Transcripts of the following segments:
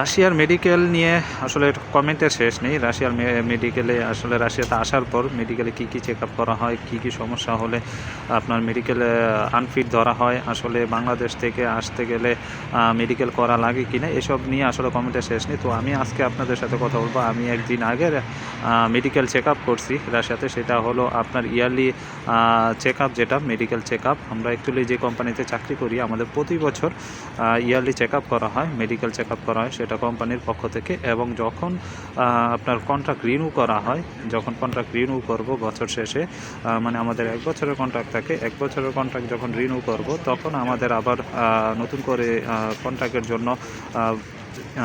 রাশিয়ার মেডিকেল নিয়ে আসলে কমেন্টের শেষ নেই। রাশিয়ার মেডিকেলে আসলে রাশিয়াতে আসার পর মেডিকেলে কি কি চেক করা হয়, কি কি সমস্যা হলে আপনার মেডিকেলে আনফিট ধরা হয়, আসলে বাংলাদেশ থেকে আসতে গেলে মেডিকেল করা লাগে কি না এসব নিয়ে আসলে কমেন্টের শেষ নেই। তো আমি আজকে আপনাদের সাথে কথা বলব। আমি একদিন আগের মেডিকেল চেক আপ করছি। রাশিয়াতে সেটা হলো আপনার ইয়ারলি চেক আপ যেটা মেডিকেল চেক আপ আমরা অ্যাকচুয়ালি যে কোম্পানিতে চাকরি করি, আমাদের প্রতি বছর ইয়ারলি চেক আপ করা হয় মেডিকেল চেক আপ করা হয় সেটা কোম্পানির পক্ষ থেকে। এবং যখন আপনার কন্ট্রাক্ট রিনিউ করা হয়, যখন কন্ট্রাক্ট রিনিউ করব বছর শেষে মানে আমাদের এক বছরের কন্ট্রাক্ট থাকে, এক বছরের কন্ট্রাক্ট যখন রিনিউ করব, তখন আমাদের আবার নতুন করে কন্ট্রাক্টের জন্য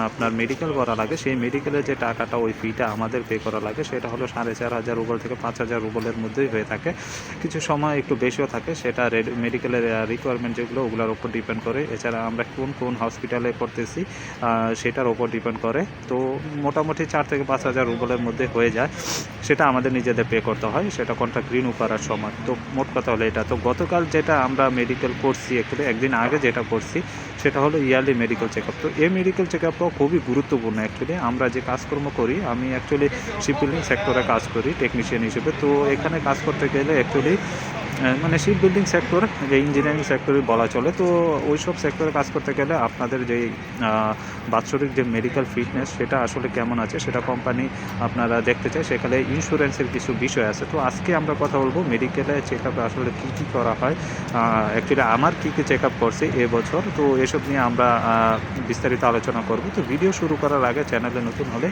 আপনার মেডিকেল করা লাগে, সেই মেডিকেলের যে টাকাটা, ওই ফিটা আমাদের পে করা লাগে, সেটা হলো সাড়ে চার হাজার রুবল থেকে পাঁচ হাজার রুবলের মধ্যেই হয়ে থাকে। কিছু সময় একটু বেশিও থাকে, সেটা মেডিকেলের রিকোয়ারমেন্ট যেগুলো, ওগুলোর উপর ডিপেন্ড করে। এছাড়া আমরা কোন কোন হসপিটালে করতেছি সেটার উপর ডিপেন্ড করে। তো মোটামুটি চার থেকে পাঁচ হাজার রুবলের মধ্যে হয়ে যায়। সেটা আমাদের নিজেদের পে করতে হয়, সেটা কন্ট্রাক্ট রিনিউ করার সময় তো মোট কথা হলো এটা। তো গতকাল যেটা আমরা মেডিকেল করছি অ্যাকচুয়ালি একদিন আগে যেটা করছি সেটা হলো ইয়ারলি মেডিকেল চেক তো এই মেডিকেল চেক আপটাও খুবই গুরুত্বপূর্ণ অ্যাকচুয়ালি আমরা যে কাজকর্ম করি, আমি অ্যাকচুয়ালি শিপবিল্ডিং সেক্টরে কাজ করি টেকনিশিয়ান হিসেবে। তো এখানে কাজ করতে গেলে অ্যাকচুয়ালি মানে শিপ বিল্ডিং সেক্টর যে ইঞ্জিনিয়ারিং সেক্টরে বলা চলে তো ওই সব সেক্টরে কাজ করতে গেলে আপনাদের যে আহ, বাৎসরিক যে মেডিকেল ফিটনেস সেটা আসলে কেমন আছে সেটা কোম্পানি আপনারা দেখতে চায়। সেখানে ইন্স্যুরেন্সের কিছু বিষয় আছে। তো আজকে আমরা কথা বলব মেডিকেলে চেক আপে আসলে কী কী করা হয়। অ্যাকচুয়ালি আমার কী কী চেক আপ করছে এবছর তো এসব নিয়ে আমরা বিস্তারিত আলোচনা করব। তো ভিডিও শুরু করার আগে চ্যানেলে নতুন হলে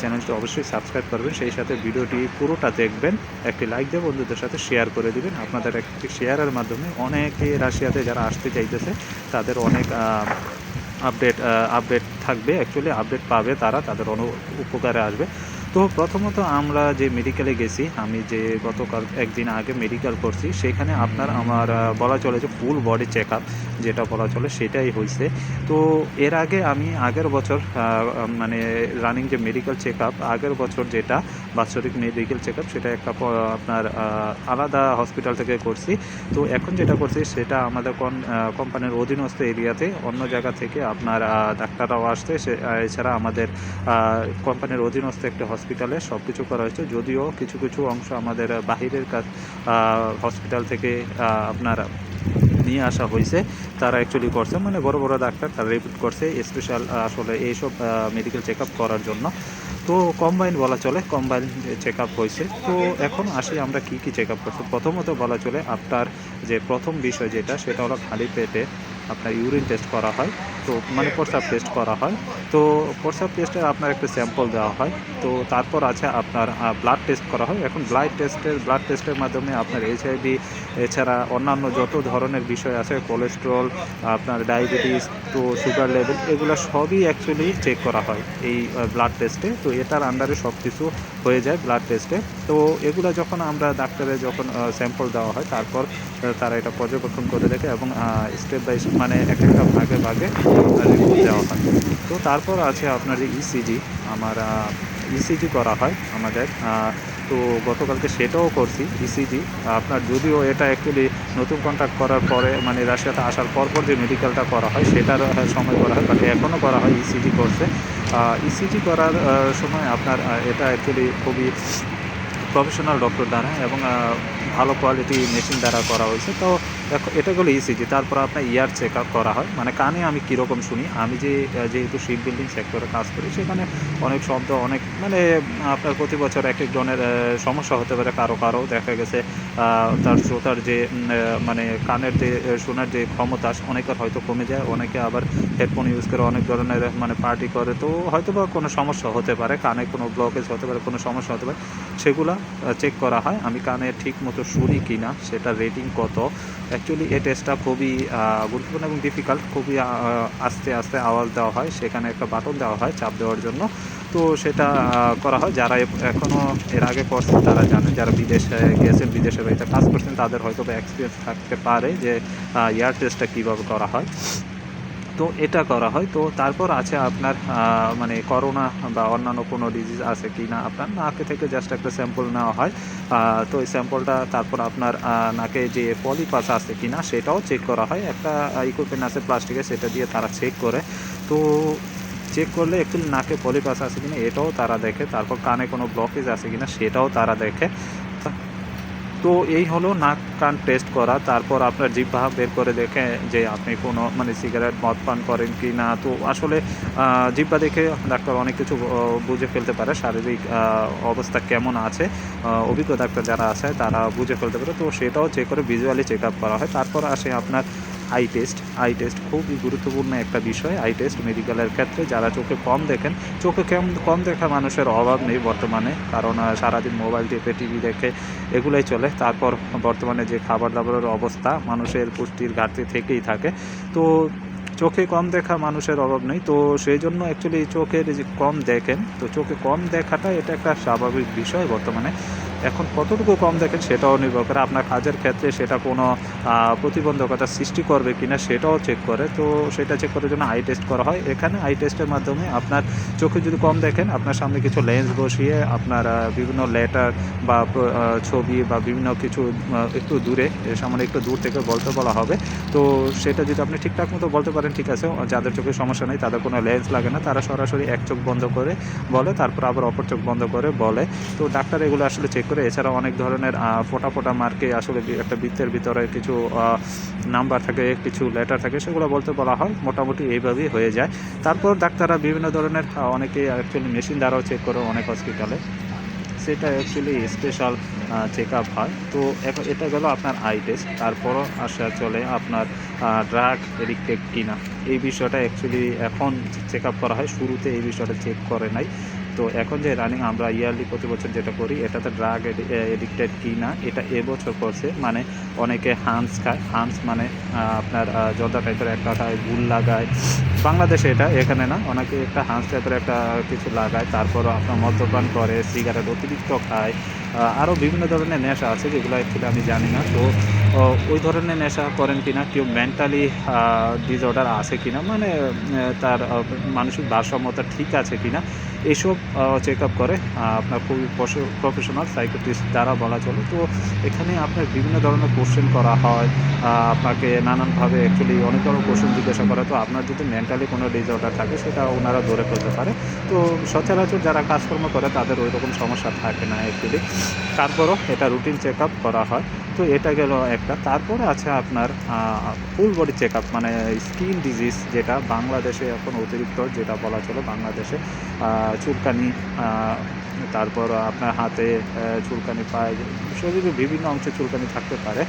চ্যানেলটি অবশ্যই সাবস্ক্রাইব করবেন। সেই সাথে ভিডিওটি পুরোটা দেখবেন। একটি লাইক দিয়ে বন্ধুদের সাথে শেয়ার করে দিবেন। আপনাদের একটি শেয়ারের মাধ্যমে অনেকে রাশিয়াতে যারা আসতে চাইতেছে, তাদের অনেক আপডেট আপডেট থাকবে। অ্যাকচুয়ালি আপডেট পাবে তারা, তাদের অনু, উপকারে আসবে। তো প্রথমত আমরা যে মেডিকেলে গেছি আমি যে গতকাল একদিন আগে মেডিকেল করছি সেখানে আপনার আমার বলা চলে যে ফুল বডি চেক আপ যেটা বলা চলে সেটাই হয়েছে তো এর আগে আমি আগের বছর মানে রানিং যে মেডিকেল চেক আপ আগের বছর যেটা বাৎসরিক মেডিকেল চেক আপ সেটা একটা আপনার আলাদা হসপিটাল থেকে করছি। তো এখন যেটা করছি সেটা আমাদের কোন কোম্পানির অধীনস্থ এরিয়াতে অন্য জায়গা থেকে আপনার ডাক্তাররাও আসছে। সে এছাড়া আমাদের কোম্পানির অধীনস্থ একটি হসপিটালে সব কিছু করা হয়েছে। যদিও কিছু কিছু অংশ আমাদের বাহিরের কাজ হসপিটাল থেকে আপনার নিয়ে আসা হয়েছে। তারা অ্যাকচুয়ালি করছে। মানে বড় বড় ডাক্তার তারা রিপিট করছে স্পেশাল আসলে এইসব মেডিকেল চেক করার জন্য। তো কম্বাইন বলা চলে কম্বাইন চেক আপ হয়েছে। তো এখন আসি আমরা কি কি চেক আপ করছি। প্রথমত বলা চলে, আপনার যে প্রথম বিষয় যেটা, সেটা হলো খালি পেটে আপনার ইউরিন টেস্ট করা হয়, তো মানে প্রস্রাব টেস্ট করা হয়। তো প্রস্রাব টেস্টে আপনার একটা স্যাম্পল দেওয়া হয়, তো তারপর আছে আপনার ব্লাড টেস্ট করা হয়। এখন ব্লাড টেস্টের ব্লাড টেস্টের মাধ্যমে আপনার এইচআইভি এছাড়া অন্যান্য যত ধরনের বিষয় আছে কোলেস্ট্রল আপনার ডায়াবেটিস তো সুগার লেভেল এগুলো সবই অ্যাকচুয়ালি চেক করা হয় এই ব্লাড টেস্টে তো এটার আন্ডারে সব কিছু হয়ে যায় ব্লাড টেস্টে তো এগুলো যখন আমরা ডাক্তারের যখন স্যাম্পল দেওয়া হয়, তারপর তারা এটা পর্যবেক্ষণ করে দেখে এবং স্টেপ বাই মানে এক একটা ভাগে ভাগে রিপোর্ট দেওয়া হয়। তো তারপর আছে আপনার যে ইসিজি আমার ইসিজি করা হয় আমাদের তো গতকালকে সেটাও করছি ইসিজি আপনার যদিও এটা অ্যাকচুয়ালি নতুন কন্ট্যাক্ট করার পরে মানে রাশিয়াতে আসার পর পর যে মেডিকেলটা করা হয়, সেটার সময় করা হয় বাট এখনও করা হয় ইসিজি করছে ইসিজি করার সময় আপনার এটা অ্যাকচুয়ালি খুবই প্রফেশনাল ডক্টর দ্বারা এবং ভালো কোয়ালিটি মেশিন দ্বারা করা হয়েছে। তো এটা হলো ইসিজি তারপর আপনার ইয়ার চেক আপ করা হয়। মানে কানে আমি কীরকম শুনি, আমি যে যেহেতু শিপ বিল্ডিং সেক্টরে কাজ করি, সেখানে অনেক শব্দ, অনেক মানে আপনার প্রতি বছর এক এক জনের সমস্যা হতে পারে, কারও কারও দেখা গেছে তার শ্রোতার যে মানে কানের যে শোনার যে ক্ষমতা, অনেকের হয়তো কমে যায়, অনেকে আবার হেডফোন ইউজ করে অনেক ধরনের মানে পার্টি করে। তো হয়তো বা কোনো সমস্যা হতে পারে, কানে কোনো ব্লকেজ হতে পারে, কোনো সমস্যা হতে পারে, সেগুলা চেক করা হয়। আমি কানে ঠিক মতো শুনি কি না সেটা রেটিং কত অ্যাকচুয়ালি এই টেস্টটা খুবই গুরুত্বপূর্ণ এবং ডিফিকাল্ট খুবই আস্তে আস্তে আওয়াজ দেওয়া হয়। সেখানে একটা বাটন দেওয়া হয় চাপ দেওয়ার জন্য। তো সেটা করা হয়। যারা এখনও এর আগে করছেন তারা জানেন যারা বিদেশে গিয়েছেন, বিদেশে বাড়িতে কাজ করছেন, তাদের হয়তো বা এক্সপিরিয়েন্স থাকতে পারে যে এয়ার টেস্টটা কীভাবে করা হয়। তো এটা করা হয়। তো তারপর আছে আপনার মানে করোনা বা অন্যান্য কোনো ডিজিজ আছে কি না আপনার, নাকে থেকে জাস্ট একটা স্যাম্পল নেওয়া হয়। তো এই স্যাম্পলটা তারপর আপনার নাকে যে পলিপাস আছে কি না সেটাও চেক করা হয়। একটা ইকুইপমেন্ট আছে প্লাস্টিকের সেটা দিয়ে তারা চেক করে। তো চেক করলে অ্যাকচুয়ালি নাকে পলিপাস আছে কিনা এটাও তারা দেখে। তারপর কানে কোনো ব্লকেজ আছে কিনা সেটাও তারা দেখে। তো এই হলো নাক কান টেস্ট করা, তারপর আপনার জিভা বের করে দেখে যে আপনি কোনো মানে সিগারেট মদ পান করেন কি না। তো আসলে জিভা দেখে ডাক্তার অনেক কিছু বুঝে ফেলতে পারে শারীরিক অবস্থা কেমন আছে। অভিজ্ঞ ডাক্তার যারা আছে তারা বুঝে ফেলতে পারে। তো সেটাও চেক করে ভিজুয়ালি চেক আপ করা হয়। তারপর আসে আপনার আই টেস্ট আই টেস্ট খুবই গুরুত্বপূর্ণ একটা বিষয় আই টেস্ট মেডিকেলের ক্ষেত্রে যারা চোখে কম দেখেন, চোখে কম কম দেখা মানুষের অভাব নেই বর্তমানে, কারণ সারাদিন মোবাইল টিপে টিভি দেখে এগুলোই চলে। তারপর বর্তমানে যে খাবার দাবারের অবস্থা, মানুষের পুষ্টির ঘাটতি থেকেই থাকে। তো চোখে কম দেখা মানুষের অভাব নেই। তো সেই জন্য অ্যাকচুয়ালি চোখের যে কম দেখেন, তো চোখে কম দেখাটা এটা একটা স্বাভাবিক বিষয় বর্তমানে। এখন কতটুকু কম দেখেন সেটাও নির্ভর করে আপনার কাজের ক্ষেত্রে সেটা কোনো প্রতিবন্ধকতা সৃষ্টি করবে কিনা সেটাও চেক করে। তো সেটা চেক করার জন্য আই টেস্ট করা হয়। এখানে আই টেস্টের মাধ্যমে আপনার চোখে যদি কম দেখেন, আপনার সামনে কিছু লেন্স বসিয়ে আপনার বিভিন্ন লেটার বা ছবি বা বিভিন্ন কিছু একটু দূরে সামনে একটু দূর থেকে বলতে বলা হবে। তো সেটা যদি আপনি ঠিকঠাক মতো বলতে পারেন, ঠিক আছে, যাদের চোখে সমস্যা নেই, তাদের কোনো লেন্স লাগে না, তারা সরাসরি এক চোখ বন্ধ করে বলে, তারপর আবার অপর চোখ বন্ধ করে বলে। তো ডাক্তার এগুলো আসলে চেক করে এছাড়া অনেক ধরনের ফোটা ফোটা মার্কে আসলে একটা বৃত্তের ভিতরে কিছু নাম্বার থাকে, কিছু লেটার থাকে, সেগুলো বলতে বলা হয়। মোটামুটি এইভাবেই হয়ে যায়। তারপর ডাক্তাররা বিভিন্ন ধরনের অনেকে অ্যাকচুয়ালি মেশিন দ্বারাও চেক করে অনেক হসপিটালে সেটা অ্যাকচুয়ালি স্পেশাল চেক আপ হয়। তো এটা গেল আপনার আই টেস্ট তারপরও আসা চলে আপনার ড্রাগ এডিক্টেড কিনা। এই বিষয়টা অ্যাকচুয়ালি এখন চেক আপ করা হয়। শুরুতে এই বিষয়টা চেক করে নাই। তো এখন যে রানিং আমরা ইয়ারলি প্রতি বছর যেটা করি এটাতে ড্রাগ এডিক্টেড কি না এটা এবছর করছে। মানে অনেকে হান্স খায়। হান্স মানে আপনার জর্দা টাইপের একটা খায় গুল লাগায়। বাংলাদেশে এটা এখানে না, অনেকে একটা হান্স টাইপের একটা কিছু লাগায়। তারপরও আপনার মদ্যপান করে সিগারেট অতিরিক্ত খায়। আরও বিভিন্ন ধরনের নেশা আছে যেগুলো অ্যাকচুয়ালি আমি জানি না। তো ওই ধরনের নেশা করেন কি না কেউ মেন্টালি ডিসঅর্ডার আছে কিনা মানে তার মানসিক ভারসাম্যতা ঠিক আছে কিনা এইসব চেক আপ করে। আপনার খুবই প্রফেশনাল সাইকোটিস্ট দ্বারা বলা চলে। তো এখানে আপনার বিভিন্ন ধরনের কোশ্চেন করা হয়। আপনাকে নানানভাবে অ্যাকচুয়ালি অনেক ধরনের কোশ্চেন জিজ্ঞাসা করে। তো আপনার যদি মেন্টালি কোনো ডিসঅর্ডার থাকে, সেটা ওনারা ধরে ফেলতে পারে। তো সচরাচর যারা কাজকর্ম করে, তাদের ওই রকম সমস্যা থাকে না অ্যাকচুয়ালি তারপরও এটা রুটিন চেক আপ করা হয়। তো এটা গেল একটা। তারপরে আছে আপনার ফুল বডি চেক আপ মানে স্কিন ডিজিজ যেটা বাংলাদেশে এখন অতিরিক্ত, যেটা বলা চলে বাংলাদেশে। চুলকানি তারপর আপনার হাতে চুলকানি পায়, শরীরে বিভিন্ন অংশে চুলকানি থাকতে পারে।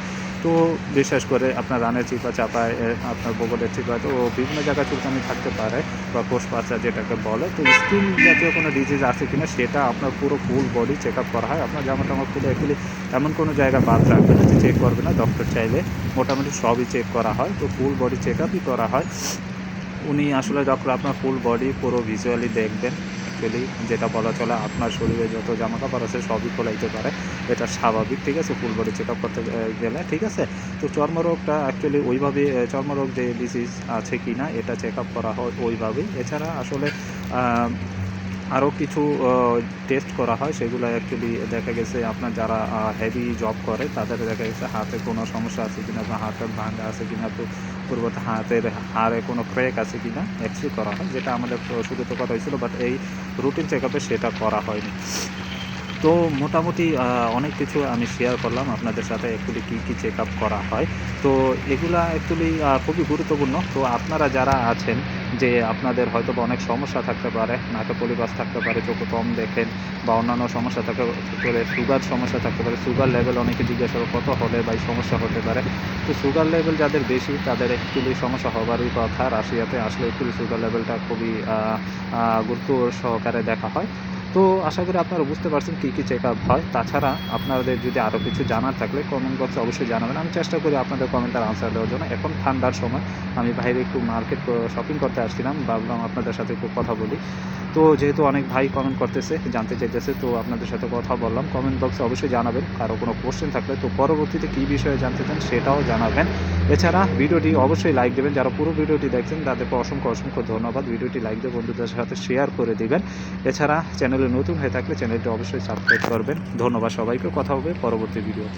তো বিশেষ করে আপনার রানের চিপা চাপায় আপনার বগলের চিপায় তো বিভিন্ন জায়গায় চুলকানি থাকতে পারে, বা কোষ পাচা যেটাকে বলে। তো স্কিন জাতীয় কোনো ডিজিজ আছে কিনা, সেটা আপনার পুরো ফুল বডি চেক আপ করা হয়। আপনার জামা টামা খুলে অ্যাকচুয়ালি এমন কোনো জায়গা বাদ রাখবে না যে চেক করবে না। ডক্টর চাইলে মোটামুটি সবই চেক করা হয়। তো ফুল বডি চেক আপই করা হয়। উনি আসলে ডক্টর আপনার ফুল বডি পুরো ভিজুয়ালি দেখবেন। অ্যাকচুয়ালি যেটা বলা চলে আপনার শরীরে যত জামা কাপড় আছে সবই খোলাইতে পারে। এটা স্বাভাবিক, ঠিক আছে? ফুল বডি চেক আপ করতে গেলে, ঠিক আছে? তো চর্মরোগটা অ্যাকচুয়ালি ওইভাবে চর্মরোগ যে ডিজিজ আছে কি না এটা চেক আপ করা হয় ওইভাবেই। এছাড়া আসলে আরও কিছু টেস্ট করা হয় সেগুলো অ্যাকচুয়ালি দেখা গেছে আপনার যারা হেভি জব করে, তাদের দেখা গেছে হাতে কোনো সমস্যা আছে কিনা বা হাতের ভাঙা আছে কিনা পূর্বতে হাতের হাড়ে কোনো ক্র্যাক আছে কিনা এক্স রে করা হয়, যেটা আমাদের শুরুতে করা হয়েছিল বাট এই রুটিন চেক সেটা করা হয়নি। তো মোটামুটি অনেক কিছু আমি শেয়ার করলাম, আপনাদের সাথে অ্যাকচুয়ালি কী কী চেক আপ করা হয়। তো এগুলা অ্যাকচুয়ালি খুবই গুরুত্বপূর্ণ। তো আপনারা যারা আছেন যে আপনাদের হয়তো বা অনেক সমস্যা থাকতে পারে নাকে পলিপাস থাকতে পারে, চোখে কম দেখেন বা অন্যান্য সমস্যা থাকতে পারে, সুগার সমস্যা থাকতে পারে, সুগার লেভেল অনেকে জিজ্ঞাসা কত হলে বা এই সমস্যা হতে পারে। তো সুগার লেভেল যাদের বেশি, তাদের অ্যাকচুয়ালি সমস্যা হবারই কথা। রাশিয়াতে আসলে অ্যাকচুয়ালি সুগার লেভেলটা খুবই গুরুত্ব সহকারে দেখা হয়। তো আশা করি আপনারা বুঝতে পারছেন কী কী চেক আপ হয়। তাছাড়া আপনাদের যদি আরও কিছু জানার থাকলে কমেন্ট বক্সে অবশ্যই জানাবেন। আমি চেষ্টা করি আপনাদের কমেন্টের আনসার দেওয়ার জন্য। এখন ঠান্ডার সময়। আমি বাইরে একটু মার্কেট শপিং করতে আসছিলাম। ভাবলাম আপনাদের সাথে একটু কথা বলি। তো যেহেতু অনেক ভাই কমেন্ট করতেছে, জানতে চাইতেছে, তো আপনাদের সাথে কথা বললাম। কমেন্ট বক্সে অবশ্যই জানাবেন। কারও কোনো কোশ্চেন থাকলে তো পরবর্তীতে কী বিষয়ে জানতে চান সেটাও জানাবেন। এছাড়া ভিডিওটি অবশ্যই লাইক দেবেন। যারা পুরো ভিডিওটি দেখছেন, তাদেরকে অসংখ্য অসংখ্য ধন্যবাদ। ভিডিওটি লাইক দিয়ে বন্ধুদের সাথে শেয়ার করে দেবেন। এছাড়া চ্যানেলে নতুন হয়ে থাকলে চ্যানেলটি অবশ্যই সাবস্ক্রাইব করবেন। ধন্যবাদ সবাইকে। কথা হবে পরবর্তী ভিডিওতে।